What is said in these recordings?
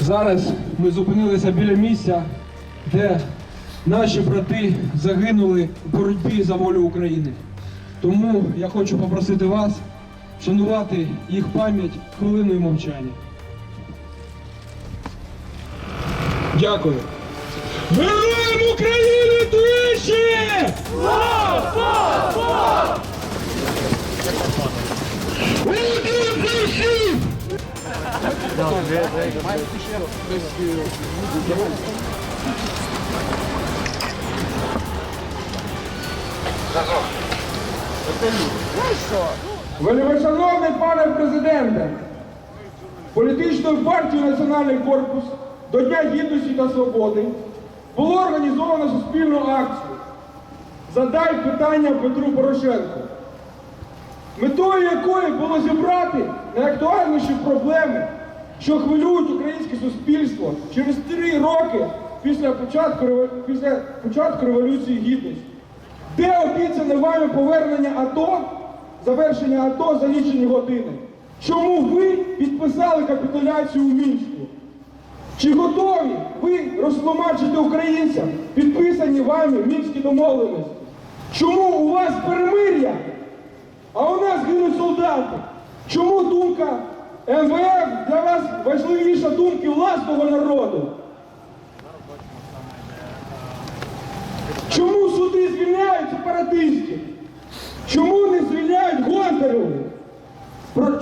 Зараз ми зупинилися біля місця, де наші брати загинули в боротьбі за волю України. Тому я хочу попросити вас шанувати їх пам'ять хвилиною мовчання. Дякую. Героям України двічі! Вельмишановний пане президенте, політичною партією Національний корпус до Дня Гідності та Свободи було організовано суспільну акцію. Задай питання Петру Порошенку, метою якої було зібрати найактуальніші проблеми, що хвилюють українське суспільство через три роки після початку, після початку Революції Гідності. Де обіцяне вами повернення АТО, завершення АТО за лічені години? Чому ви підписали капітуляцію у Мінську? Чи готові ви розтлумачити українцям підписані вами мінські домовленості? Чому у вас перемир'я, а у нас гинуть солдати? Чому думка МВФ для вас важливіша думки власного народу? Чому суди звільняють сепаратистів? Чому не звільняють Гонтареву?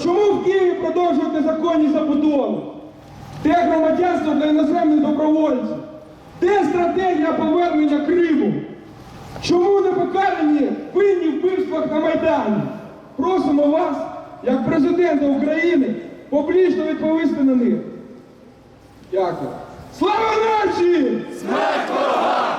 Чому в Києві продовжують незаконні забудови? Де громадянство для іноземних добровольців? Де стратегія повернення Криму? Чому не покарані винні вбивствах на Майдані? Просимо вас, як президента України, публічно відповісти на них. Дякую. Слава нації! Смерть ворогам!